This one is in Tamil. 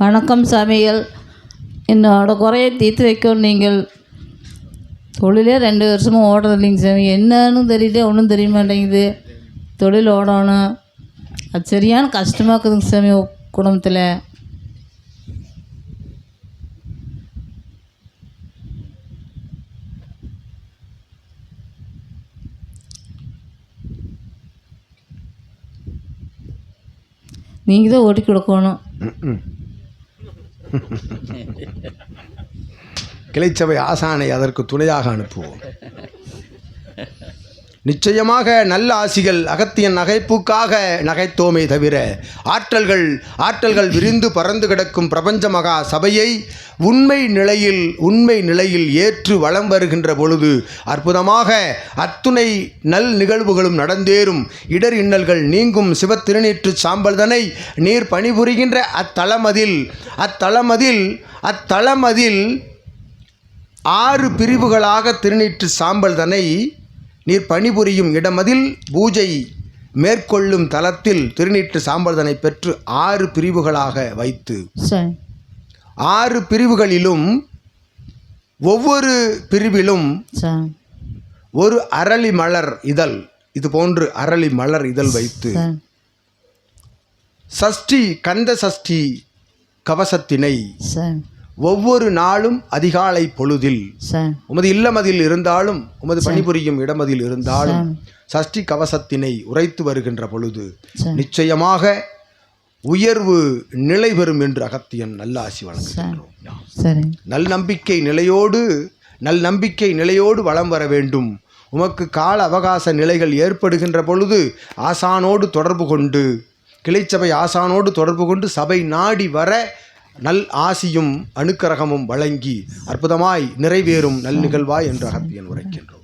வணக்கம் சமையல். என்னோட குறையை தீர்த்து வைக்கும் நீங்கள். தொழிலே ரெண்டு வருஷமும் ஓடுறது இல்லைங்க சாமி. என்னன்னு தெரியல ஒன்றும் தெரிய மாட்டேங்குது. தொழில் ஓடணும். அது சரியான கஷ்டமாக இருக்குதுங்க சாமி குடும்பத்தில். நீங்கள் தான் ஓட்டி கொடுக்கணும். கிளைச்சபை ஆசானை அதற்கு துணையாக அனுப்புவோம். நிச்சயமாக நல்ல ஆசிகள் அகத்தியன் நகைப்புக்காக நகைத்தோமே தவிர ஆற்றல்கள் ஆற்றல்கள் விரிந்து பறந்து கிடக்கும் பிரபஞ்ச மகா சபையை உண்மை நிலையில் உண்மை நிலையில் ஏற்று வலம் வருகின்ற பொழுது அற்புதமாக அத்துணை நல் நிகழ்வுகளும் நடந்தேறும். இடர் இன்னல்கள் நீங்கும் சிவத்திருநீற்று சாம்பல்தனை நீர் பணிபுரிகின்ற அத்தளமதில் அத்தளமதில் அத்தளமதில் ஆறு பிரிவுகளாக திருநீற்று சாம்பல்தனை நீர் பணிபுரியும் இடமதில் பூஜை மேற்கொள்ளும் தலத்தில் திருநீற்று சாம்பல்தனை பெற்று ஆறு பிரிவுகளாக வைத்து. ஆறு பிரிவுகளிலும் ஒவ்வொரு பிரிவிலும் ஒரு அரளி மலர் இதழ் இது போன்று அரளி மலர் இதழ் வைத்து. சஷ்டி கந்த சஷ்டி கவசத்தினை ஒவ்வொரு நாளும் அதிகாலை பொழுதில் உமது இல்லமதில் இருந்தாலும் உமது பணிபுரியும் இடமதில் இருந்தாலும் சஷ்டி கவசத்தினை உரைத்து வருகின்ற பொழுது நிச்சயமாக உயர்வு நிலை பெறும் என்று அகத்தியன் நல்ல ஆசி வழங்குகின்றோம். நல் நம்பிக்கை நிலையோடு நல் நம்பிக்கை நிலையோடு வளம் வர வேண்டும். உமக்கு கால அவகாச நிலைகள் ஏற்படுகின்ற பொழுது ஆசானோடு தொடர்பு கொண்டு கிளைச்சபை ஆசானோடு தொடர்பு கொண்டு சபை நாடி வர நல் ஆசியும் அணுக்கரகமும் வழங்கி அற்புதமாய் நிறைவேறும் நல் நிகழ்வாய் என்று அகப்பியன் உரைக்கின்றோம்.